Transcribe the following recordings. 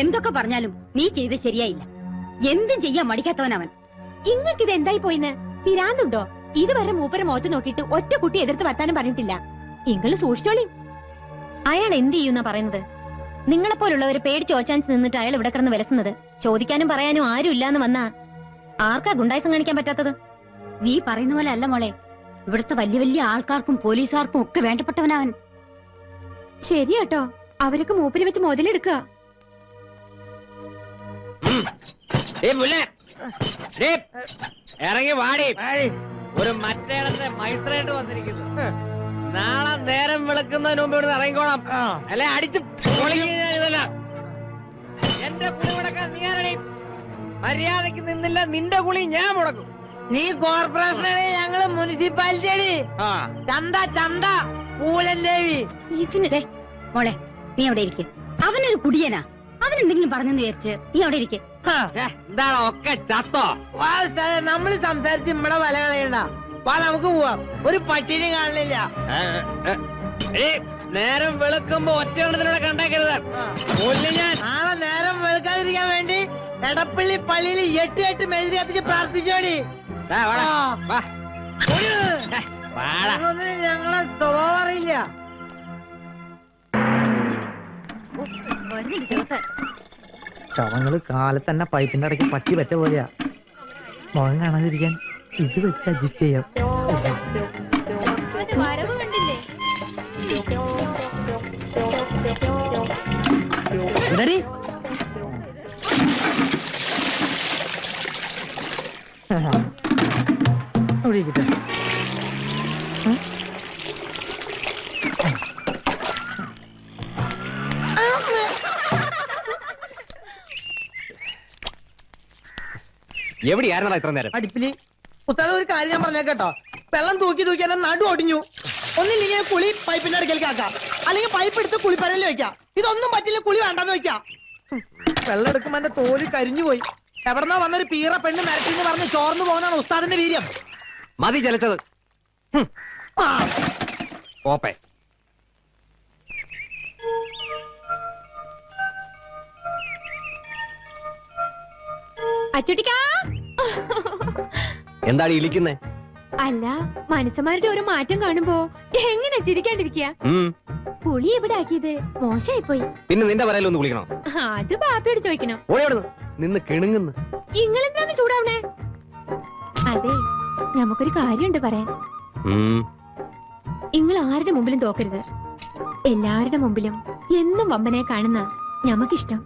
എന്തൊക്കെ പറഞ്ഞാലും നീ ചെയ്ത് ശരിയായില്ല. എന്തും ചെയ്യാൻ മടിക്കാത്തവനവൻ. ഇങ്ങക്കിത് എന്തായി പോയിന്ന്? പിരാന്തുണ്ടോ? ഇതുവരെ മൂപ്പരെ മുഖത്ത് നോക്കിട്ട് ഒറ്റ കുട്ടി എതിർത്ത് വർത്താനം പറഞ്ഞിട്ടില്ല. ഇങ്ങൾ സൂക്ഷിച്ചോളി. അയാൾ എന്ത് ചെയ്യുന്ന പറയുന്നത്? നിങ്ങളെപ്പോലുള്ളവര് പേടി ചോദിച്ചാൻ നിന്നിട്ട് അയാൾ ഇവിടെ കിടന്ന് വിലസുന്നത്? ചോദിക്കാനും പറയാനും ആരും ഇല്ലാന്ന് വന്നാ ആർക്കാ ഗുണ്ടായിസം കാണിക്കാൻ പറ്റാത്തത്? നീ പറയുന്ന പോലെ അല്ല മോളെ. ഇവിടുത്തെ വലിയ വലിയ ആൾക്കാർക്കും പോലീസുകാർക്കും ഒക്കെ വേണ്ടപ്പെട്ടവനവൻ. ശരിയാട്ടോ. അവരൊക്കെ മൂപ്പര് വെച്ച് മുതലെടുക്കുക. ഇറങ്ങി വാടി. ഒരു മറ്റേടത്തെ മൈസ്രായിട്ട് വന്നിരിക്കുന്നു. നാളെ നേരം വിളക്കുന്നതിന് മുമ്പ് ഇവിടെ ഇറങ്ങിക്കോണം അല്ലെ അടിച്ച് ഇതെല്ലാം എന്റെ കുളി മുടക്കാൻ നീ ആരടി? മര്യാദയ്ക്ക് നിന്നില്ല നിന്റെ കുളി ഞാൻ മുടക്കും. നീ കോർപ്പറേഷനാണ് ഞങ്ങൾ മുനിസിപ്പാലിറ്റി ചന്ത ചന്ത പൂലൻ ദേവി. മോളെ നീ അവിടെ ഇരിക്കും. അവനൊരു കുടിയനാ. അവൻ എന്തെങ്കിലും പറഞ്ഞെന്ന് വിചാരിച്ച് നീ അവിടെ ഇരിക്കെ. എന്താണ് ഒക്കെ ചത്തോ? നമ്മൾ സംസാരിച്ച് നമ്മളെ വല കളയണ്ട. വാ നമുക്ക് പോവാം. ഒരു പട്ടിനെ കാണില്ല നേരം വെളുക്കുമ്പോ ഒറ്റ കണ്ടേക്കരുത്. ഞാൻ? നാളെ നേരം വെളുക്കാതിരിക്കാൻ വേണ്ടി എടപ്പള്ളി പള്ളിയിൽ എട്ട് എട്ട് മെഴുതി കത്തിച്ച് പ്രാർത്ഥിച്ചോടി. ദാ, വാടാ, വാ. വാടാ. ഞങ്ങളൊന്നും ഞങ്ങളെ സ്വഭാവം അറിയില്ല. ശവങ്ങൾ കാലത്ത് തന്നെ പൈപ്പിന്റെ ഇടയ്ക്ക് പറ്റി പറ്റ പോലെയാ. മുഖം കാണാതിരിക്കാൻ ഇത് വെച്ച് അഡ്ജസ്റ്റ് ചെയ്യാം. കണ്ടില്ലേ? എവിടെയായിരുന്നടാ ഇത്ര നേരം? അടുപ്പിൽ. ഉസ്താദ് ഒരു കാര്യം ഞാൻ പറഞ്ഞേക്കട്ടോ വെള്ളം തൂക്കി തൂക്കി എന്നെ നടു ഒടിഞ്ഞു. ഒന്നില്ലെങ്കിൽ കുളി പൈപ്പിന്റെ അടുക്കലേക്ക് ആക്കാം. അല്ലെങ്കിൽ പൈപ്പ് എടുത്ത് കുളിപ്പരലിൽ വെക്കാം. ഇതൊന്നും പറ്റില്ല കുളി വേണ്ടെന്ന് വെക്കാം. ഹും, വെള്ളം എടുക്കുമ്പോ എന്റെ തോൽ കരിഞ്ഞു പോയി. എവിടെന്നോ വന്നൊരു പീറ പെണ്ണ് മരത്തിന്ന് പറഞ്ഞ് ചോർന്നു പോകുന്നതാണ് ഉസ്താദിന്റെ വീര്യം. മതി ചലച്ചത് ആ, ഓപ്പേ അച്ചുട്ടിക്കാ. എന്താണ് ഇളിക്കുന്നേ? അല്ല മനുഷ്യന്മാരുടെ ഒരു മാറ്റം കാണുമ്പോ എങ്ങനെ ചിരിക്കാണ്ടിരിക്കുക. പുളി എവിടെ ആക്കിയത്? മോശമായിപ്പോയി പിന്നെ നിന്റെ പറയലൊന്ന് വിളിക്കണോ അത് ബാപ്പയോട് ചോദിക്കണം. നിന്ന് കിണുങ്ങുന്നു. ഇങ്ങളെന്താണ് ചൂടാവണേ? അതെ നമുക്കൊരു കാര്യമുണ്ട് പറയാൻ. നിങ്ങൾ ആരുടെ മുമ്പിലും തോക്കരുത്. എല്ലാവരുടെ മുമ്പിലും എന്നും വമ്പനെ കാണുന്ന ഞമ്മക്കിഷ്ടം.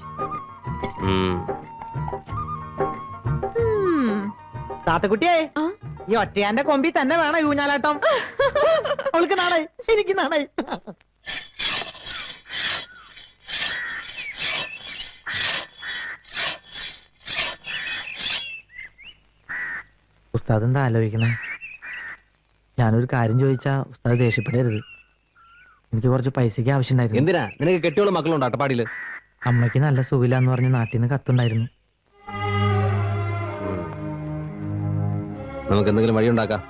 താത്തക്കുട്ടിയെ? ഈ ഒറ്റയാന്റെ കൊമ്പി തന്നെ വേണം യൂഞ്ഞാലാട്ടം അവൾക്ക് നാണായി എനിക്ക് നാണായി ഉസ്താദ് എന്താ ആലോചിക്കണേ ഞാനൊരു കാര്യം ചോദിച്ചാ ഉസ്താദ് ദേഷ്യപ്പെടരുത്. എനിക്ക് കുറച്ച് പൈസക്ക് ആവശ്യമുണ്ടായിരുന്നു. എന്തിനാ? നിനക്ക് കെട്ടിയുള്ള മക്കളുണ്ടോ അട്ടപ്പാടിയിൽ. അമ്മയ്ക്ക് നല്ല സുഖമില്ലാന്ന് പറഞ്ഞ് നാട്ടിൽ നിന്ന് കത്തുണ്ടായിരുന്നു. നമുക്ക് എന്തെങ്കിലും വഴി ഉണ്ടാക്കാം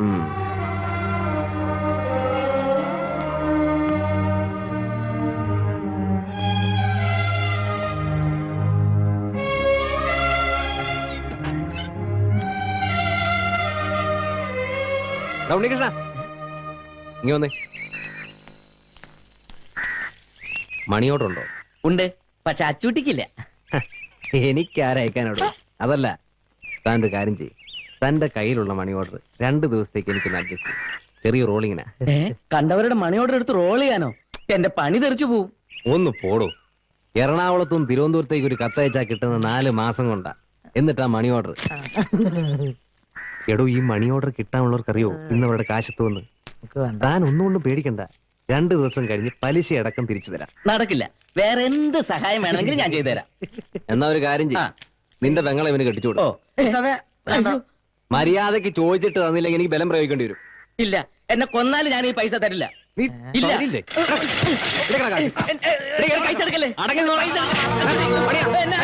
ഉം. എടാ ഉണ്ണികൃഷ്ണ ഇങ്ങ വന്നേ. മണിയോടുണ്ടോ? ഉണ്ട് പക്ഷെ അച്ചൂട്ടിക്കില്ല. എനിക്കാരയക്കാനോട്. അതല്ല താൻ ഒരു കാര്യം ചെയ്യും. തന്റെ കയ്യിലുള്ള മണി ഓർഡർ രണ്ട് ദിവസത്തേക്ക് എനിക്ക് അഡ്ജസ്റ്റ് ചെയ്യും. ചെറിയ റോളിങ്ങിനാ ഏ കണ്ടവരുടെ മണി ഓർഡർ എടുത്ത് റോൾ ചെയ്യാനോ? എന്റെ പണി തെറിച്ചു പോവും. ഒന്ന് പോടോ. എറണാകുളത്തും തിരുവനന്തപുരത്തേക്ക് ഒരു കത്തയച്ചാ കിട്ടുന്ന നാല് മാസം കൊണ്ടാ. എന്നിട്ടാ മണി ഓർഡർ എടോ ഈ മണി ഓർഡർ കിട്ടാനുള്ളവർക്ക് അറിയോ ഇന്ന് അവരുടെ കാശത്തുവന്ന് നമുക്ക് വേണ്ട. താൻ ഒന്നുകൊണ്ടും പേടിക്കണ്ട. രണ്ടു ദിവസം കഴിഞ്ഞ് പലിശ അടക്കം തിരിച്ചു തരാം. നടക്കില്ല. വേറെ എന്ത് സഹായം വേണമെങ്കിലും ഞാൻ ചെയ്തുതരാം. എന്നാ ഒരു കാര്യം ആ. ചെയ്യും നിന്റെ പെങ്ങളെ ഇവന് കെട്ടിച്ചു കൊടുക്കും വേണ്ട. മര്യാദയ്ക്ക് ചോദിച്ചിട്ട് തന്നില്ലെങ്കിൽ എനിക്ക് ബലം പ്രയോഗിക്കേണ്ടി വരും ഇല്ല എന്നെ കൊന്നാലും ഞാൻ ഈ പൈസ തരില്ല നീ ഇല്ല. തരില്ലേ? എടുക്കടാ കാശ്. എൻ- എ- അടങ്ങി നിന്ന് പറയില്ല. പണിയാ. എന്നെ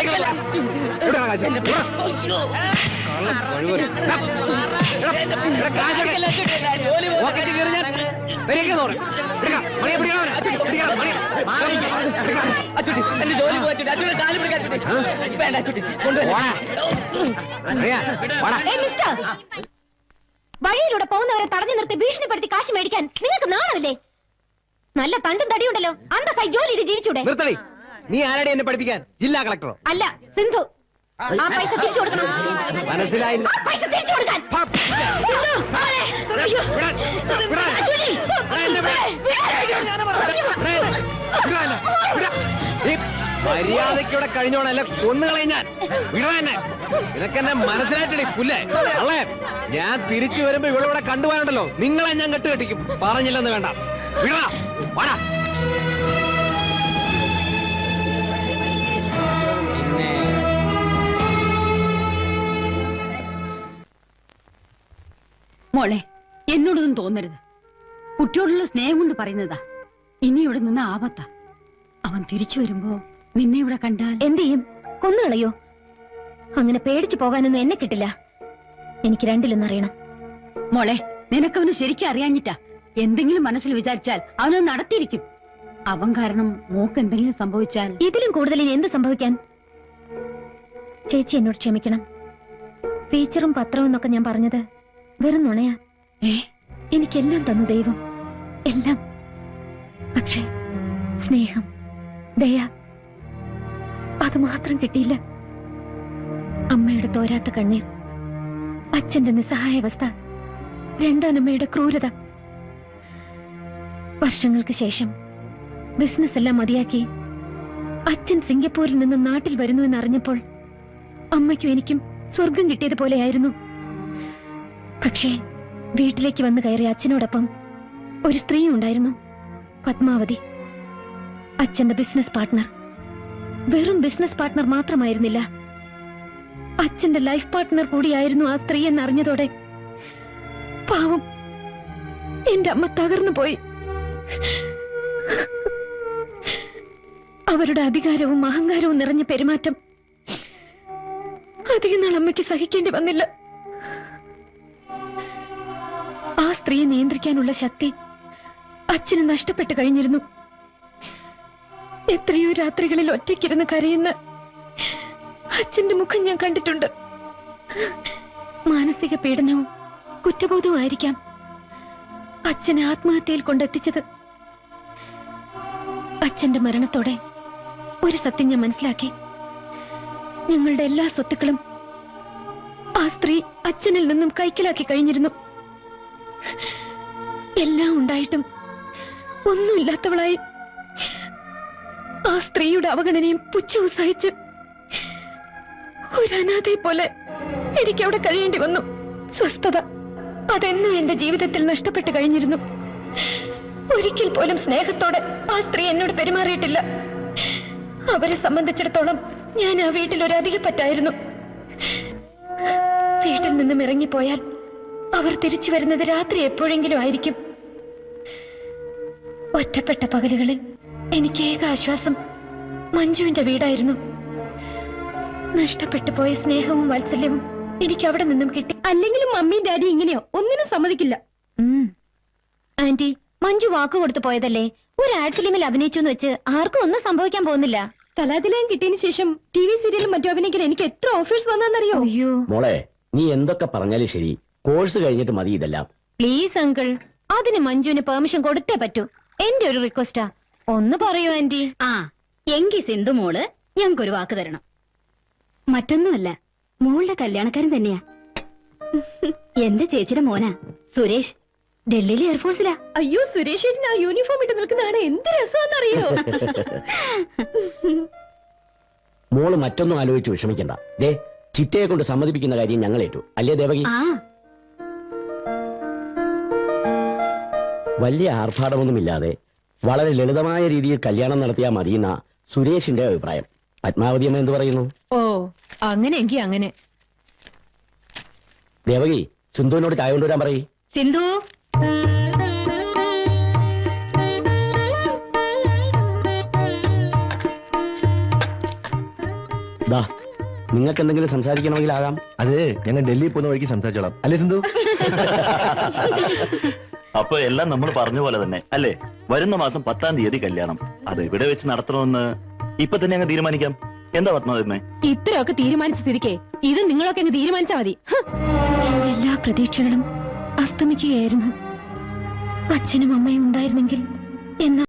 വഴിയിലൂടെ പോകുന്നവരെ തടഞ്ഞു നിർത്തി ഭീഷണിപ്പെടുത്തി കാശ് മേടിക്കാൻ നിങ്ങൾക്ക് നാണമില്ലേ? നല്ല തണ്ടും തടിയുണ്ടല്ലോ. അന്തസ്സായി ജോലി ചെയ്ത് ജീവിച്ചൂടെ നീ ആരടി എന്നെ പഠിപ്പിക്കാൻ? ജില്ലാ കളക്ടറോ? അല്ല സിന്ധു. ആ പൈസ തിരിച്ചു കൊടുക്കണം. മനസ്സിലായില്ല. ആ പൈസ തിരിച്ചു കൊടുക്കാൻ. സിന്ധു, മോളെ, അയ്യോ. വിടാൻ, വിടാൻ. അശ്വിനി, വിടാൻ എന്നെ, വിടാൻ. വിടാൻ. വിടാൻ. വിടാൻ. ഈ മര്യാദയ്ക്കൂടെ കഴിഞ്ഞോണല്ല കൊന്നുകളയും ഞാൻ. വിടാനെ എന്നെ. നിനക്കെന്നെ മനസ്സിലായിട്ടടി പുല്ലേ? അല്ലേ ഞാൻ തിരിച്ചു വരുമ്പോ ഇവളിവിടെ കണ്ടുപോയാണ്ടല്ലോ നിങ്ങളെ ഞാൻ കെട്ടുകെട്ടിക്കും. പറഞ്ഞില്ലെന്ന് വേണ്ട. വിടാ വാടാ. മോളെ എന്നോടൊന്നും തോന്നരുത്. കുട്ടിയോടുള്ള സ്നേഹം കൊണ്ട് പറയുന്നതാ. ഇനി ഇവിടെ നിന്ന് ആപത്ത. അവൻ തിരിച്ചു വരുമ്പോ നിന്നെ ഇവിടെ കണ്ടാൽ എന്ത് ചെയ്യും? കൊന്നുകളയോ അങ്ങനെ പേടിച്ചു പോകാനൊന്നും എന്നെ കിട്ടില്ല. എനിക്ക് രണ്ടിലൊന്നറിയണം മോളെ നിനക്കവന് ശരിക്കും അറിയാഞ്ഞിട്ടാ. എന്തെങ്കിലും മനസ്സിൽ വിചാരിച്ചാൽ അവനത് നടത്തിയിരിക്കും. അവൻ കാരണം മോക്ക് എന്തെങ്കിലും സംഭവിച്ചാൽ ഇതിലും കൂടുതൽ ഇനി എന്ത് സംഭവിക്കാൻ? ചേച്ചി എന്നോട് ക്ഷമിക്കണം. ഫീച്ചറും പത്രവും എന്നൊക്കെ ഞാൻ പറഞ്ഞത് വെറും നുണയാ. ഏ? എനിക്കെല്ലാം തന്നു ദൈവം. എല്ലാം. പക്ഷേ സ്നേഹം ദയ അത് മാത്രം കിട്ടിയില്ല. അമ്മയുടെ തോരാത്ത കണ്ണീർ അച്ഛന്റെ നിസ്സഹായാവസ്ഥ രണ്ടാനമ്മയുടെ ക്രൂരത. വർഷങ്ങൾക്ക് ശേഷം ബിസിനസ് എല്ലാം മതിയാക്കി അച്ഛൻ സിംഗപ്പൂരിൽ നിന്ന് നാട്ടിൽ വരുന്നു എന്നറിഞ്ഞപ്പോൾ അമ്മയ്ക്കും എനിക്കും സ്വർഗം കിട്ടിയതുപോലെയായിരുന്നു. പക്ഷേ വീട്ടിലേക്ക് വന്നു കയറിയ അച്ഛനോടൊപ്പം ഒരു സ്ത്രീ ഉണ്ടായിരുന്നു. പത്മാവതി. അച്ഛന്റെ ബിസിനസ് പാർട്ട്ണർ. വെറും ബിസിനസ് പാർട്ട്ണർ മാത്രമായിരുന്നില്ല. അച്ഛന്റെ ലൈഫ് പാർട്ട്ണർ കൂടിയായിരുന്നു ആ സ്ത്രീ എന്നറിഞ്ഞതോടെ പാവം എന്റെ അമ്മ തകർന്നു പോയി. അവരുടെ അധികാരവും അഹങ്കാരവും നിറഞ്ഞ പെരുമാറ്റം അധികം നാൾ അമ്മയ്ക്ക് സഹിക്കേണ്ടി വന്നില്ല. ആ സ്ത്രീയെ നിയന്ത്രിക്കാനുള്ള ശക്തി അച്ഛന് നഷ്ടപ്പെട്ടു കഴിഞ്ഞിരുന്നു. എത്രയോ രാത്രികളിൽ ഒറ്റയ്ക്കിരുന്ന് കരയുന്ന അച്ഛന്റെ മുഖം ഞാൻ കണ്ടിട്ടുണ്ട്. മാനസിക പീഡനവും കുറ്റബോധവും ആയിരിക്കാം അച്ഛനെ ആത്മഹത്യയിൽ കൊണ്ടെത്തിച്ചത്. അച്ഛന്റെ മരണത്തോടെ ഒരു സത്യം ഞാൻ മനസ്സിലാക്കി. ഞങ്ങളുടെ എല്ലാ സ്വത്തുക്കളും ആ സ്ത്രീ അച്ഛനിൽ നിന്നും കൈക്കലാക്കി കഴിഞ്ഞിരുന്നു. എല്ലാം ഉണ്ടായിട്ടും ഒന്നുമില്ലാത്തവളായി ആ സ്ത്രീയുടെ അവഗണനയും പുച്ഛവും സഹിച്ച് ഒരു അനാഥയെ പോലെ എനിക്ക് അവിടെ കഴിയേണ്ടി വന്നു. സ്വസ്ഥത അതെന്നും എന്റെ ജീവിതത്തിൽ നഷ്ടപ്പെട്ടു കഴിഞ്ഞിരുന്നു. ഒരിക്കൽ പോലും സ്നേഹത്തോടെ ആ സ്ത്രീ എന്നോട് പെരുമാറിയിട്ടില്ല. അവരെ സംബന്ധിച്ചിടത്തോളം ഞാൻ ആ വീട്ടിൽ ഒരു അധികപ്പറ്റായിരുന്നു. വീട്ടിൽ നിന്നും ഇറങ്ങിപ്പോയാൽ അവർ തിരിച്ചു വരുന്നത് രാത്രി എപ്പോഴെങ്കിലും ആയിരിക്കും. ഒറ്റപ്പെട്ട പകലുകളിൽ എനിക്ക് ഏക ആശ്വാസം മഞ്ജുവിന്റെ വീടായിരുന്നു. നഷ്ടപ്പെട്ടു പോയ സ്നേഹവും വാത്സല്യവും എനിക്ക് അവിടെ നിന്നും കിട്ടി. അല്ലെങ്കിലും മമ്മിയും ഡാഡി ഇങ്ങനെയോ? ഒന്നിനും സമ്മതിക്കില്ല. ആന്റി മഞ്ജു വാക്ക് കൊടുത്തു പോയതല്ലേ? ഒരു ആഡ് ഫിലിമിൽ അഭിനയിച്ചു എന്ന് വെച്ച് ആർക്കും ഒന്നും സംഭവിക്കാൻ പോകുന്നില്ല. കലാതിലയം കിട്ടിയതിനു ശേഷം ടി വി സീരിയലും മറ്റും അഭിനയിക്കാൻ എനിക്ക് എത്ര ഓഫേഴ്സ് വന്നാന്നറിയോ? അയ്യോ. മോളെ നീ എന്തൊക്കെ പറഞ്ഞാലും ശരി. കോഴ്സ് കഴിഞ്ഞിട്ട് മതി ഇതെല്ലാം. പ്ലീസ് അങ്കിൾ അതിന് മഞ്ജുവിന് പെർമിഷൻ കൊടുത്തേ പറ്റൂ. എന്റെ ഒരു റിക്വസ്റ്റാ. ഒന്ന് പറയൂ ആന്റി ആ എങ്കി സിന്ധു മോൾ ഞങ്ങൾക്കൊരു വാക്ക് തരണം. മറ്റൊന്നുമല്ല മോളുടെ കല്യാണക്കാരൻ തന്നെയാ. എന്റെ ചേച്ചിയുടെ മോനാ സുരേഷ്. ഡൽഹിയിലെ എയർഫോഴ്സിലാ അയ്യോ സുരേഷ് ആ യൂണിഫോം ഇട്ട് നിൽക്കുന്നതാണ് എന്ത് രസമാണെന്നറിയോ? മോൾ മറ്റൊന്നും ആലോചിച്ച് വിഷമിക്കണ്ട. ദേ ചിറ്റയെ കൊണ്ട് സമ്മതിപ്പിക്കുന്ന കാര്യം ഞങ്ങൾ ഏറ്റു അല്ലേ ദേവകി? ആ വലിയ ആർഭാടമൊന്നുമില്ലാതെ വളരെ ലളിതമായ രീതിയിൽ കല്യാണം നടത്തിയാൽ മതിയെന്ന സുരേഷിന്റെ അഭിപ്രായം. പത്മാവതി അമ്മ എന്ത് പറയുന്നു? ഓ അങ്ങനെ അങ്ങനെ. ദേവകി സിന്ധുവിനോട് ചായ കൊണ്ടുവരാൻ പറയ്. സിന്ധു? നിങ്ങൾക്ക് എന്തെങ്കിലും സംസാരിക്കണമെങ്കിൽ ആകാം. അതെ ഞങ്ങൾ ഡൽഹിയിൽ പോകുന്ന വഴിക്ക് സംസാരിച്ചോളാം. അല്ലേ സിന്ധു? അപ്പൊ എല്ലാം നമ്മൾ പറഞ്ഞ പോലെ തന്നെ അല്ലേ? വരുന്ന മാസം പത്താം തീയതി കല്യാണം. അത് ഇവിടെ വെച്ച് നടത്തണമെന്ന് ഇപ്പൊ തന്നെ അങ്ങ് തീരുമാനിക്കാം. എന്താ പത്മ ഇത്രയൊക്കെ തീരുമാനിച്ച ഇത് നിങ്ങളൊക്കെ അങ്ങ് തീരുമാനിച്ചാ മതി. എല്ലാ പ്രതീക്ഷകളും അസ്തമിക്കുകയായിരുന്നു. അച്ഛനും അമ്മയും ഉണ്ടായിരുന്നെങ്കിൽ എന്ന